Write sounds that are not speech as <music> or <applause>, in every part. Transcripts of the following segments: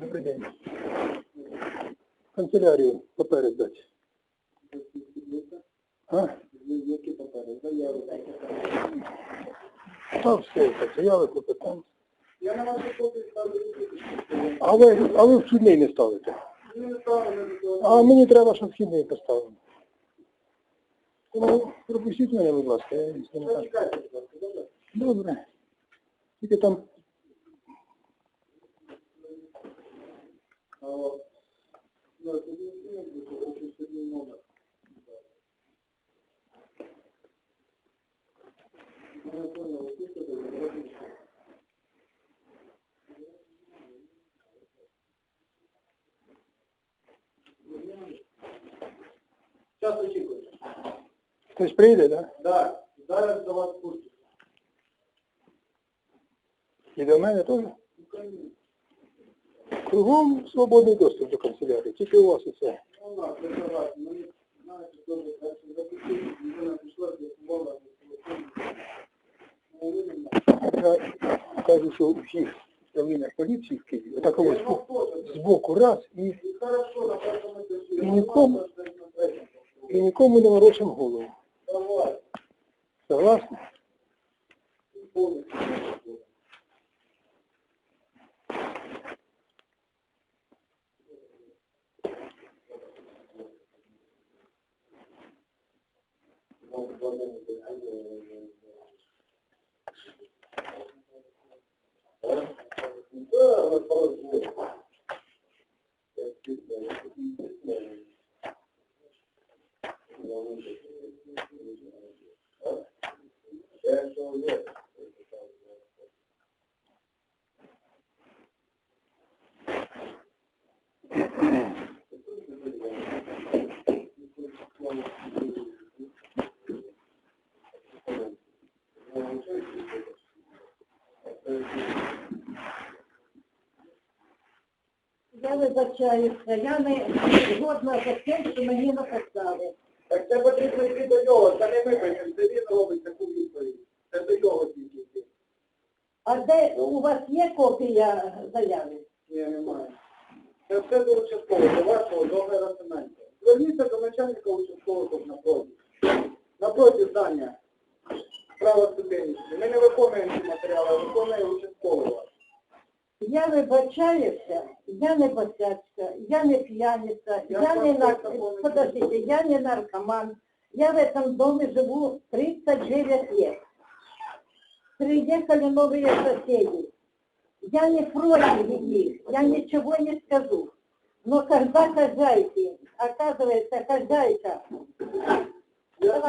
Добрий день. Канцелярію папери здати. А? Які папери? Заяви. Та все, так, заяви, клопотання. Я на вашу копію ставлю. А ви, а ви вхідний не ставите? Не ставлю. А мені треба, щоб вхідний поставили. Ну, пропустіть мене, будь ласка, я не добре? Добре. Тільки там Зараз очікуйте. хтось прийде, так? Так, зараз до вас пустять. І до мене теж? Ну. Кругом свободний доступ до канцелярії, тільки у вас і це. Ну, Ну, видно. Я кажу, що у всіх управліннях поліції в Києві, отакого Я збоку, раз і, І нікому? і нікому не ворочимо голову. Согласні? Я вибачаюся, я не згодна за тим, що мені написали. Так це потрібно йти до нього, це не пишемо, це він робить таку відповідь. Це до нього тільки йти. А де у вас є копія заяви? Ні, немає. Це все до участкового, до вашого договора фінансів. Зверніться до начальника участкового тут напроти. Напроти здання. Право ступенечки. Ми не виконуємо ці матеріали, а виконує участковий ваш. Я вибачаюся, я не босячка, я не пьяница, Я я, не нар... не Подождите, я не наркоман. Я в этом доме живу 39 лет. Приехали новые соседи. Я не против них, я ничего не скажу. Но когда хозяйки, оказывается, хозяйка, Я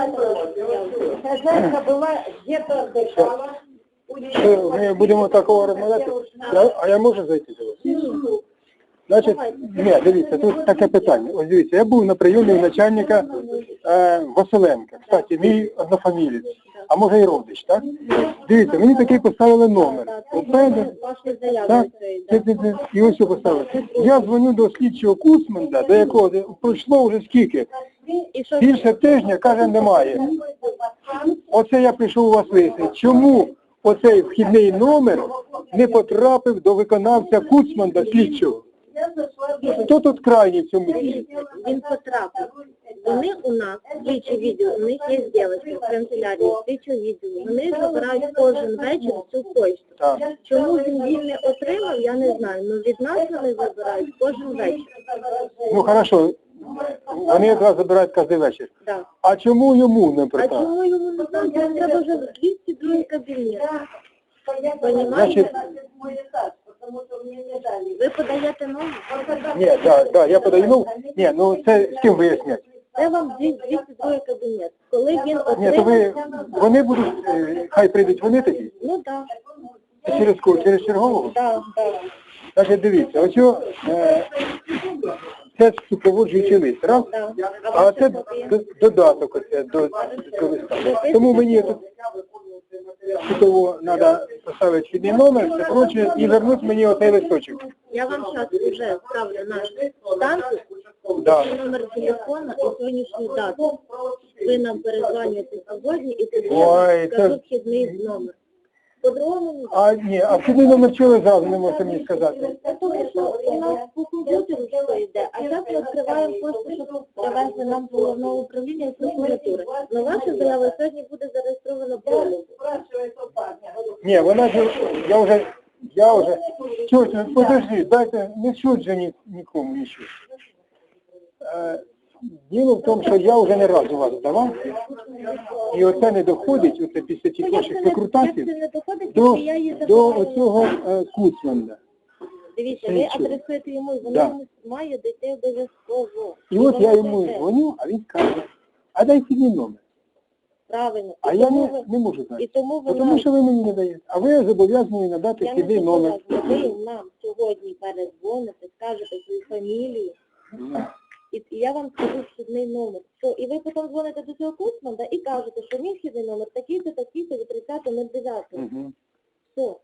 хозяйка была где-то отдыхала, Що, ми будемо такого розмовляти? Я- А я можу зайти до вас? Значить, ні, дивіться, тут таке питання. Ось дивіться, я був на прийомі у начальника е, Василенка, кстати, мій однофамілець, а може і родич, так? Дивіться, мені такий поставили номер. Ваші так, і ось що поставили. Я дзвоню до слідчого Куцманда, до якого пройшло вже скільки? Більше тижня, каже, немає. Оце я прийшов у вас вияснити. Чому оцей вхідний номер не потрапив до виконавця Куцманда слідчого? Хто тут крайній в цьому ділі? Він потрапив. Вони у нас, слідчі відділ, у них є дівчатки в канцелярії, слідчого відділу. Вони забирають кожен вечір цю почту. Так. Чому він її не отримав, я не знаю. Ну від нас вони забирають кожен вечір. Ну хорошо, вони якраз забирають кожен вечір. Да. А чому йому не А притав? чому йому не знаю? Йому треба вже в 202 кабінет. Значить. Ви подаєте номер? ні, так, так, я подаю, ну, ні, ну це з ким виясняти? Це вам 202 кабінет. Коли він Ні, то ви, вони будуть, е, хай прийдуть вони тоді, ну так, через кого, через чергового? так, так. Значить, дивіться, ось е, це супроводжуючий лист, раз, а це додаток оце до, до листа. Тому мені тут того треба поставити вхідний номер, це проче, і вернуть мені оцей листочок. Я вам зараз вже ставлю наш станцію, Да. номер телефона і сьогоднішню дату. Ви нам перезвонюєте сьогодні і тоді я вам скажу вхідний номер. По-другому. А ні, а чого ви зразу не можете мені сказати? Тому, що у нас по комп'ютеру все йде, а зараз ми відкриваємо пошту, щоб привезли нам головного управління і прокуратури. Но ваша заява сьогодні буде зареєстрована по Ні, вона ж, я вже, я вже, чого, подожди, дайте, не чуть же ні, нікому нічого. Е, Діло в тому, що я вже не раз у вас здавав, і оце не доходить, оце після тих ваших викрутасів, до, до оцього е, Куцмана. Дивіться, ви Нічого. адресуєте йому, і Да. воно має дійти обов'язково. І от я йому дзвоню, а він каже, а дай мій номер. Правильно. А І я тому не, ви- не можу І знати. тому ви Тому нам- що ви мені не даєте. А ви зобов'язані надати я не вхідний номер. Ви нам сьогодні передзвоните, скажете свою фамілію, і, я вам скажу вхідний номер. Що, і ви потім дзвоните до цього Куцмана і кажете, що мій вхідний номер такий-то, такий-то, від 30 на 9. Все.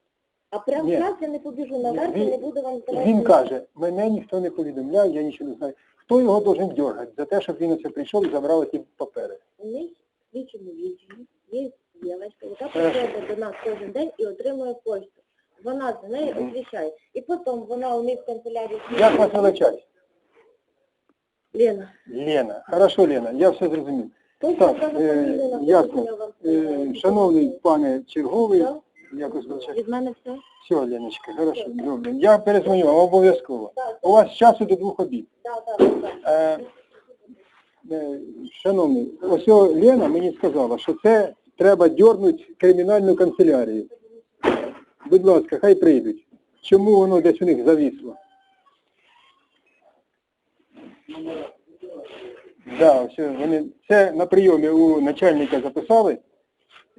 А прямо Ні. зараз я не побіжу наверх і Він- не буду вам здавати. Він каже, мене ніхто не повідомляє, я нічого не знаю. Хто його должен дергати за те, щоб він оце прийшов і забрав ті папери? У них в слідчому відділі є дівчинка, яка приходить до нас кожен день і отримує почту. Вона за нею освіщає. І потім вона у них в канцелярії. Як вас величать? Лена. Лена. Хорошо, Лена, я все зрозумів. Так, е, ясно. Е, шановний пане черговий, якось. Від мене все? Все, Леночка, хорошо, добре. Я перезвоню вам обов'язково. У вас часу до двох обід. Е, е, шановний, ось о Лена мені сказала, що це треба дьорнути кримінальну канцелярію. Будь ласка, хай прийдуть. Чому воно десь у них завісло? Да, все, вони, це на прийомі у начальника записали.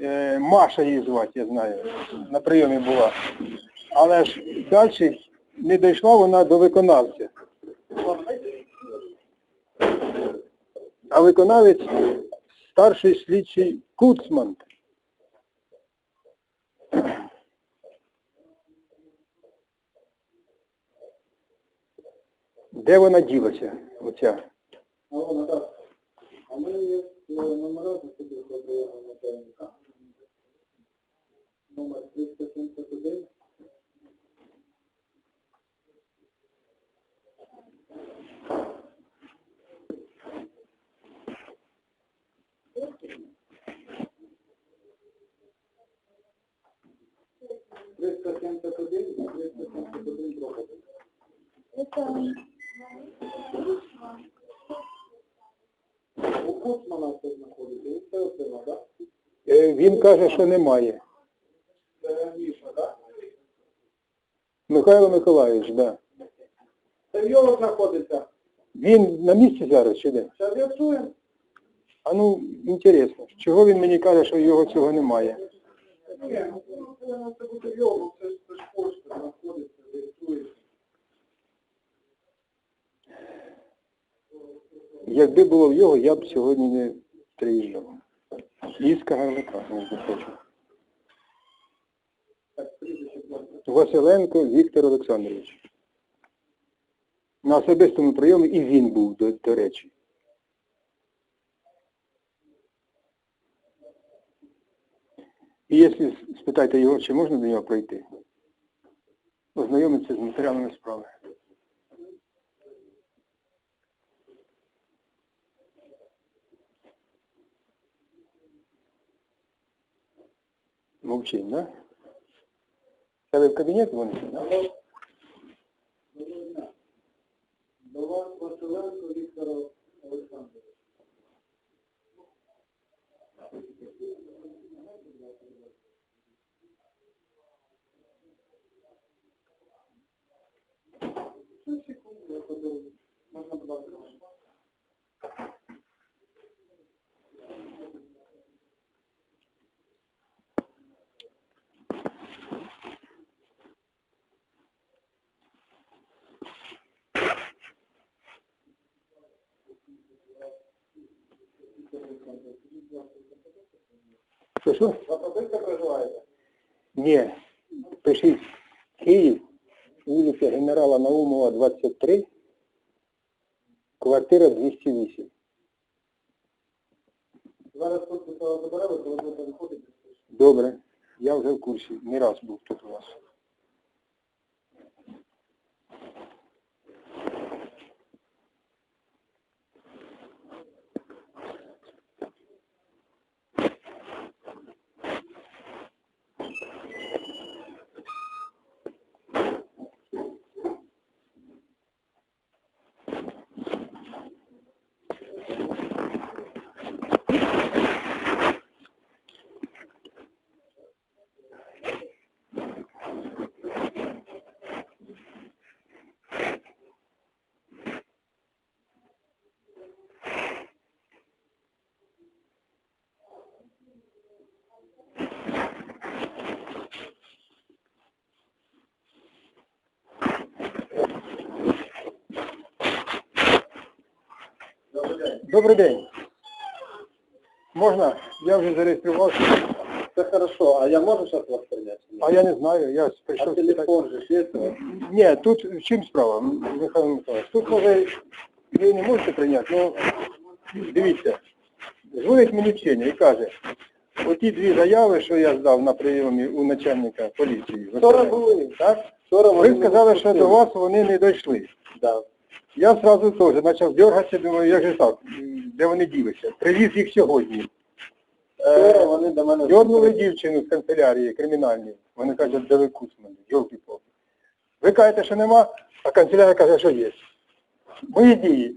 Е, Маша її звати, я знаю. На прийомі була. Але ж далі не дійшла вона до виконавця. А виконавець старший слідчий Куцман. Де вона ділася, оця? Алло, Наташа, а в мене є е, номера заступника прийому начальника. Номер 371. Триста сімдесят один і триста сімдесят один проходить. У Куцмана це знаходиться, і це отримав, так? Е, Він каже, що немає. Так? Михайло Миколаївич, да. Це в його знаходиться. Він на місці зараз чи де? Зараз з'ясуємо. А ну, інтересно, чого він мені каже, що його цього немає? Ні, ну, це буде його, це ж пошта знаходиться, з'ясується. Якби було в його, я б сьогодні не приїжджав. Із Кагарлика, між прочим. Василенко Віктор Олександрович. На особистому прийомі і він був, до, до речі. І якщо спитаєте його, чи можна до нього пройти, ознайомитися з матеріалами справи. Мовчить, да? Це ви в кабінет дзвоните, да? Доброго дня. До вас Василенко Віктор Олександрович. Ще секунду, я подивлюсь. Можна, будь ласка. Що, що? Особисто проживаєте? Ні. Пишіть Київ, вулиця генерала Наумова, 23, квартира 208. Зараз тут заберемо, коли будете виходити. Добре. Я вже в курсі, не раз був тут у вас. Добрий день. Можна? Я вже зареєструвався. Це хорошо, а я можу зараз вас прийняти? А я не знаю, я А телефон же є? Ні, тут в чим справа, Михайло Михайлович? Тут може ви не можете прийняти, ну дивіться, дзвонить мені вчений і каже, оті дві заяви, що я здав на прийомі у начальника поліції. Вчора були, так? Вчора Ви сказали, що до вас вони не дійшли. Да. Я одразу теж почав дергатися, думаю, як же так, де вони ділися? Привіз їх сьогодні. Вчора вони до мене... Дьорнули дівчину з канцелярії кримінальної. Вони кажуть, де ви кусмани, йолки палки Ви кажете, що нема, а канцелярія каже, що є. Мої дії.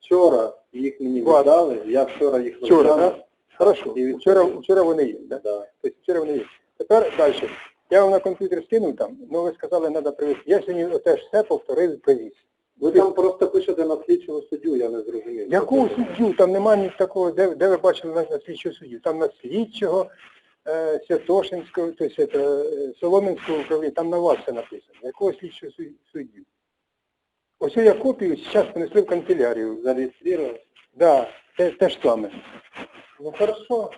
Вчора їх мені Ладно. віддали, я вчора їх Вчора, так? Хорошо. І від- Вчора, вчора вони є, так? Да. Тобто вчора вони є. Тепер далі. Я вам на комп'ютер скинув там, ну ви сказали, треба привезти. Я сьогодні теж все повторив, привіз. Ви там просто пишете на слідчого суддю, я не зрозумів. Якого суддю? Там немає ні такого, де, де ви бачили на, на слідчого суддю? Там на слідчого е, Святошинського, тобто е, Солом'янського управління, там на вас все написано. Якого слідчого су- суддю? Ось я копію зараз понесли в канцелярію. Зареєстрував? Да, те, те ж саме. Ну хорошо.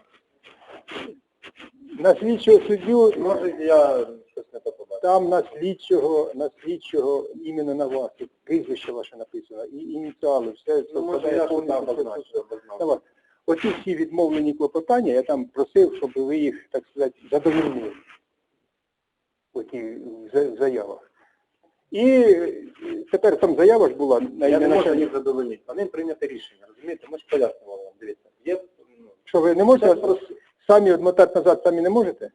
На слідчого суддю, Може я щось не то побачив. Там на слідчого, на слідчого іменно на вас, тут прізвище ваше написано, і ініціали, все Ну, може я обозначив. Давай. Оці всі відмовлені клопотання, я там просив, щоб ви їх, так сказати, задовольнили. В за- заявах. І е, тепер там заява ж була на Я не можу їх задовольнити. Вони прийняти рішення, розумієте? Ми ж пояснювали вам, дивіться. Є ну, Що ви не можете самі одмотати назад, самі не можете?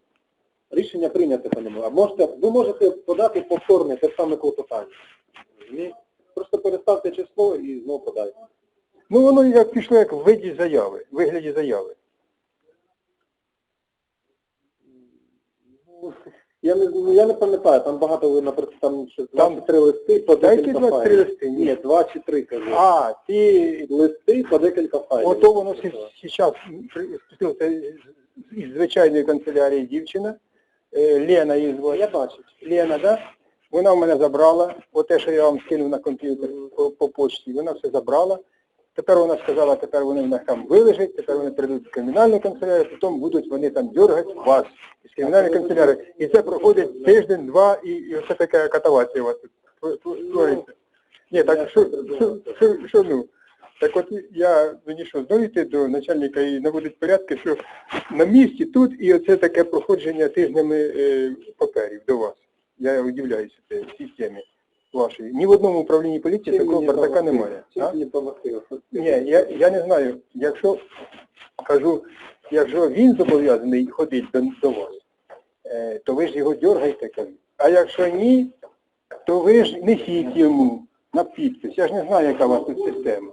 Рішення прийняти по ньому. А можете, ви можете подати повторне те саме клопотання. Розумієте? Просто переставте число і знову подайте. Ну воно як пішло як в виді заяви, в вигляді заяви. Ну, Я не, ну, я не пам'ятаю, там багато ви, наприклад, там два Там- чи три листи по які декілька 23 файлів. листи? Ні. Ні, два чи три, кажу. А, ті, Листи по декілька файлів. ото воно зараз спустилося із звичайної канцелярії дівчина, е, Лена її звати. Я бачу. Лена, да? Вона в мене забрала, оте, що я вам скинув на комп'ютер по, по почті, вона все забрала. Тепер вона сказала, тепер вони в них там вилежать, тепер вони прийдуть в кримінальну канцелярію, потім будуть вони там дергати вас із кримінальної канцелярії. І це проходить тиждень, два, і, і оце така катавація у вас тво- Ні, так що, що, що, що ну? Так от я мені що, знову до начальника і наводить порядки, що на місці тут і оце таке проходження тижнями е, паперів до вас. Я удивляюся цій системі вашої. Ні в одному управлінні поліції такого бардака немає. Ні, я, я не знаю, якщо кажу, якщо він зобов'язаний ходити до, до вас, е, то ви ж його дергаєте, кажу. А якщо ні, то ви ж несіть йому на підпис. Я ж не знаю, яка у вас тут система.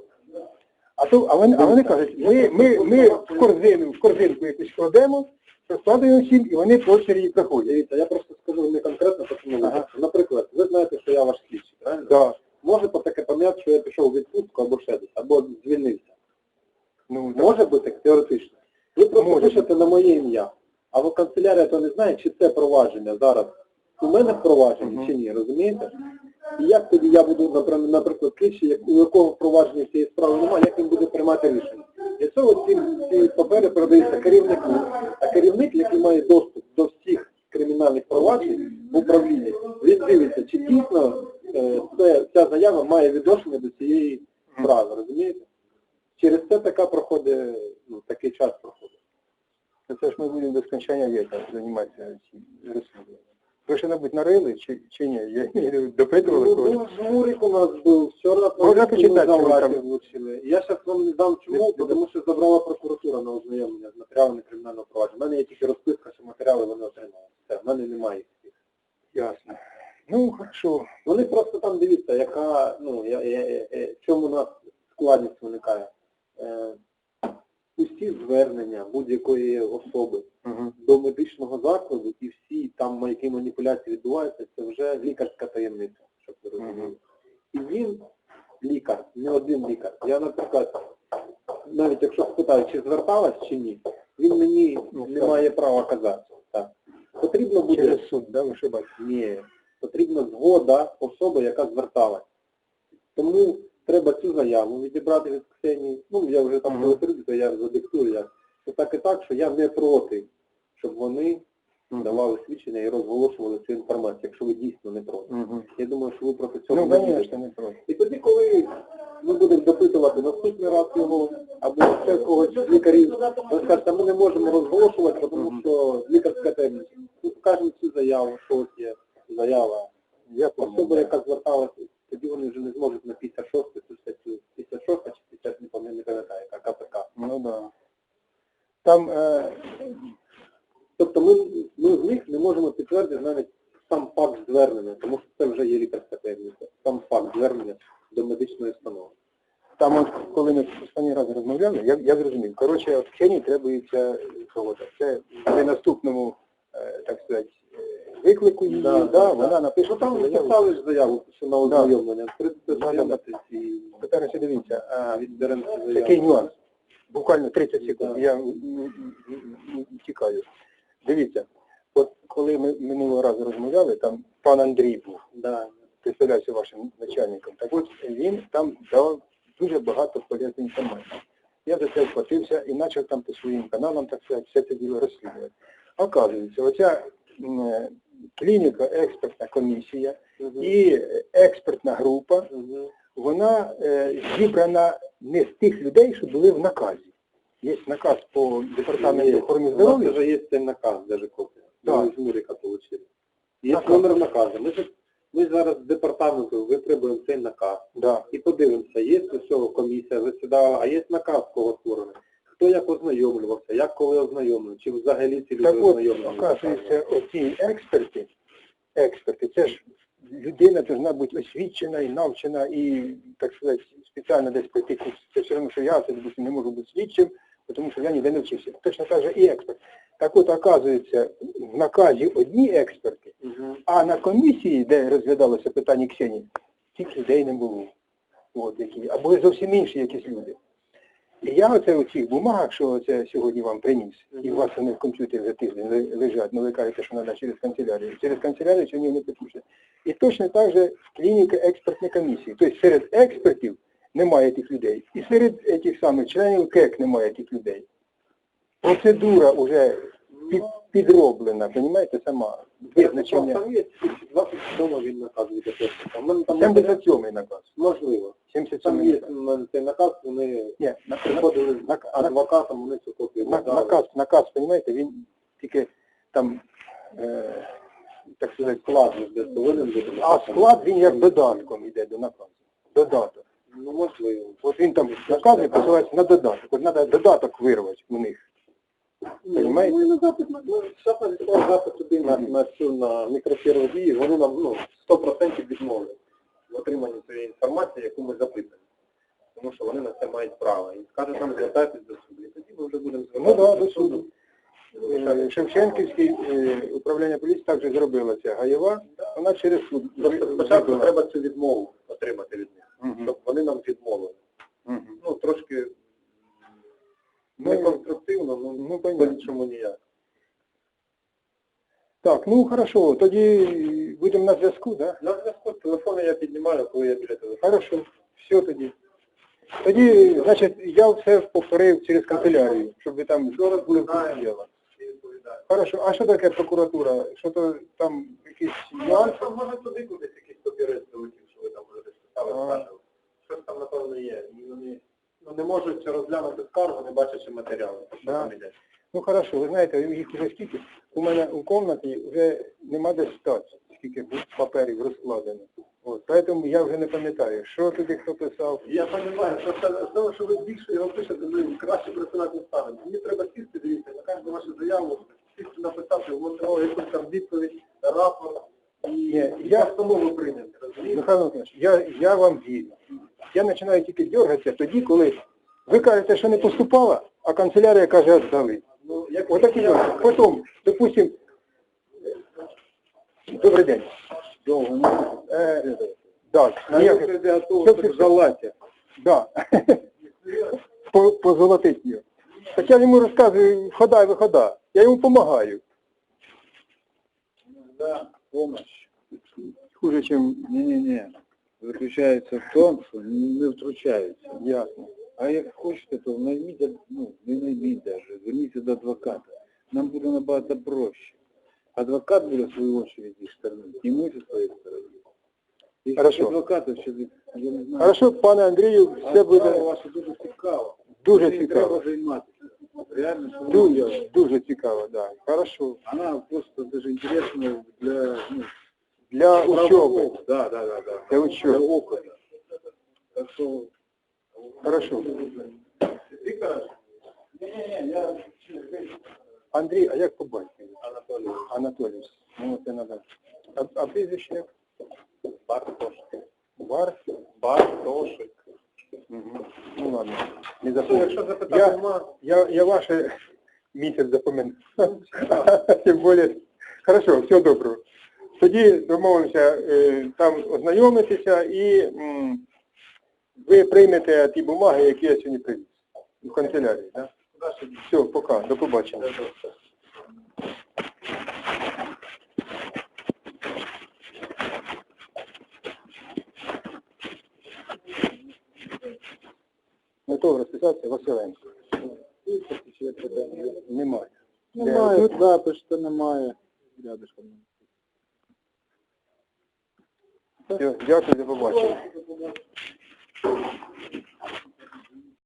А, то, а, вони, а вони кажуть, ми, ми, ми в корзину, в корзинку якусь кладемо, розкладаємо всім, і вони по очереді проходять. Дивіться, я просто скажу не конкретно, по цьому Ага. Наприклад, ви знаєте, що я ваш слідчий, правильно? Да. Може таке пам'ятати, що я пішов у відпустку або ще десь, або звільнився. Ну, так. Може бути теоретично. Ви просто Може. пишете на моє ім'я, а в канцелярія то не знає, чи це провадження зараз у мене впровадження Мгм. чи ні, розумієте? І як тоді я буду, наприклад, слідчий, у якого впровадження цієї справи немає, як він буде приймати рішення? Для цього ці, ці папери передаються керівнику. А керівник, який має доступ до всіх кримінальних проваджень в управлінні, він дивиться, чи дійсно е, це, ця заява має відношення до цієї справи, розумієте? Через це така проходить, ну, такий час проходить. це ж ми будемо до скончання віка займатися розслідуванням. Ви що небудь нарили чи, чи ні? Я не допитували когось? Ну, Жмурик у нас був, вчора Можна по почитати, що ви там? влучили. Я зараз вам не дам чому, тому що забрала прокуратура на ознайомлення з матеріалами кримінального провадження. У мене є тільки розписка, що матеріали вони отримали. Все, в мене немає їх. всіх. Ясно. Ну, хорошо. Вони просто там дивіться, яка, ну, я, я, я- я- в чому у нас складність виникає. Е, усі звернення будь-якої особи Угу. до медичного закладу і всі там, які маніпуляції відбуваються, це вже лікарська таємниця, щоб ви розуміли. І він, лікар, не один лікар. Я, наприклад, навіть якщо спитаю, чи зверталась чи ні, він мені Ну, не так. має права казати. Так. Потрібно буде Через суд, да, ви що бачите? ні, потрібна згода особи, яка зверталась. Тому треба цю заяву відібрати від Ксенії. Ну, я вже там Мгм. телефоную, то я задиктую, як. Що так і так, що я не проти, щоб вони давали свідчення і розголошували цю інформацію, якщо ви дійсно не проти. Угу. Я думаю, що ви проти цього Ну, звісно, не проти. І тоді, коли ми будемо допитувати наступний раз його, або ще когось з лікарів, ви скажете, ми не можемо розголошувати, тому що лікарська таємниця. Ми покажемо цю заяву, що ось є заява. Я Особа, яка зверталася, тоді вони вже не зможуть на 56 цю статтю, 56 чи 50, не пам'ятаю, не пам'ятаю, яка КПК. Ну да. Там е, Тобто ми, ми з них не можемо підтвердити навіть сам факт звернення, тому що це вже є лікарська таємниця, сам факт звернення до медичної установи. Там, от, коли ми останній раз розмовляли, я, я зрозумів. Коротше, в Кені требується згода. Це при наступному, е, так сказати, е, виклику її, да, Да, да, вона напише. Ну там заяву. писали ж заяву, що на ознайомлення, Да, да, Тепер ось дивіться, такий нюанс. Буквально 30 секунд, Да. я тікаю. Дивіться, от коли ми минулого разу розмовляли, там пан Андрій був, Да. представляюся вашим начальником. Так от він там дав дуже багато полезної інформації. Я за це вхватився і почав там по своїм каналам, так сказати, все це діло розслідувати. Оказується, оця е, клініка, експертна комісія і експертна група, вона е, зібрана не з тих людей, що були в наказі. Є наказ по департаменту охорони У нас здоров'я. вже є цей наказ, даже копія. Да. Ми з Мурика отримали. Є Наказ. номер наказу. Ми, ж- ми зараз з департаменту витребуємо цей наказ. Да. І подивимося, є з цього комісія засідала, а є наказ кого створений. Хто як ознайомлювався, як коли ознайомлював, чи взагалі ці люди Так от, оказується, оці експерти, експерти, це ж людина повинна бути освічена і навчена, і, так сказати, спеціально десь пройти курс. Це все одно, що я, це, допустим, не можу бути слідчим, тому що я ніде не вчився. Точно так же і експерт. Так от, оказується, в наказі одні експерти, Мгм. а на комісії, де розглядалося питання Ксенії, цих людей не було. От, які, а були зовсім інші якісь люди. І я оце у цих бумагах, що це сьогодні вам приніс, і у вас вони в комп'ютері за тиждень лежать, ну ви кажете, що треба через канцелярію. Через канцелярію сьогодні не підпишуть. І точно так же в клініки експертної комісії. Тобто серед експертів немає тих людей. І серед тих самих членів КЕК немає тих людей. Процедура вже під, підроблена, розумієте, сама. Визначення. Там є 27 він наказ буде писати. Там матеріал- 77 наказ. можливо. 77 Там є цей наказ, вони Ні, приходили з адвокатом, вони цю копію На- наказ, наказ, розумієте, він тільки там, е, так сказати, Склад повинен бути. а склад він як додатком йде до наказу. Додаток. Ну, можливо. От він там в наказі посилається на додаток. От треба додаток вирвати у них. Понимаєте? Ну, і на запит, на- ну, запит туди на, на цю на мікрохірургію, вони нам ну, 100% відмовлять в отриманні цієї інформації, яку ми запитуємо. Тому що вони на це мають право. І скаже, там звертайтесь до суду. І тоді ми вже будемо Ну звертатися так, до суду. Е, Шевченківське е, управління поліції також зробила ця гаєва, вона через суд. Спочатку треба цю відмову отримати від них, щоб вони нам відмовили. Ну, трошки Ну, неконструктивно, ну, ну, ну по-іншому ніяк. Так, ну хорошо, тоді будемо на зв'язку, да? На зв'язку з телефону я піднімаю, коли я біля телефону. Хорошо, все тоді. Тоді, значить, я все повторив через канцелярію, щоб ви там Що були в розглядаємо, курсі діла. всі відповідають. Хорошо, а що таке прокуратура? Що то там якісь нюанси? Там може туди кудись якийсь папірець долетів, що ви там вже десь писали. Щось там, напевно, є. І вони ну, не можуть розглянути скаргу, не бачачи матеріали. Що Да. там іде. Ну хорошо, ви знаєте, їх вже скільки? У мене у кімнаті вже нема де стати, скільки паперів розкладено. От, тому я вже не пам'ятаю, що туди хто писав. Я розумію, просто з того, що ви більше його пишете, ви краще працювати не ставите. Мені треба сісти, дивіться, на кожну вашу заяву, написати, вмотивувати якусь там відповідь, рапорт і Ні, і я- постанову прийняти, розумієте? Михайло Михайлович, я, я вам вірю. Я починаю тільки дергатися тоді, коли ви кажете, що не поступала, а канцелярія каже, віддали. Ну, як Отакі я. Потім, допустим, добрий день. довго, Е, да, ніяких- я готовий Все, все, так. Да. <laughs> По- Позолотить його. Так я йому розказую, хода, вихода. Я йому допомагаю. Да, помощь. Хуже, ніж Не-не-не. Заключается в том, что не втручаються. ясно. А як хочете, то найміть, ну, не найміть даже, зверніться до адвоката. Нам буде набагато проще. Адвокат буде, в свою очередь, їх сторони, і ми зі своєї сторони. Якщо Хорошо. адвоката, ще, я не знаю, Хорошо, пане Андрію, все а справа буде ваша дуже цікава. дуже Нею цікаво. Треба займатися. Реально, що вона Дуже, робить. дуже цікаво, да. Хорошо. Вона просто даже интересна для, ну, Для учоби. правового. Да, да, да, да. Для учоби. Для опыта. Так що, Хорошо. Віктор, ні-ні-ні, я Андрій, а як по батькові? Анатолій. Анатолій. Ну, це надо. А, а прізвище як? Бартошик. Бар? Бартошик. Угу. Ну ладно, не Що, запомню. якщо запитати Я, нема, я, я ваше <laughs> місяць запоминаю. <laughs> Тим більше. Хорошо, всього доброго. Тоді домовимося е, там ознайомитися і м, ви приймете ті бумаги, які я сьогодні привіз. В канцелярії, так? Все, пока, до побачення. Готовий розписатися Василенко. Немає. немає, Де? тут запис, що немає. Рядышком. Все, дякую, до побачення.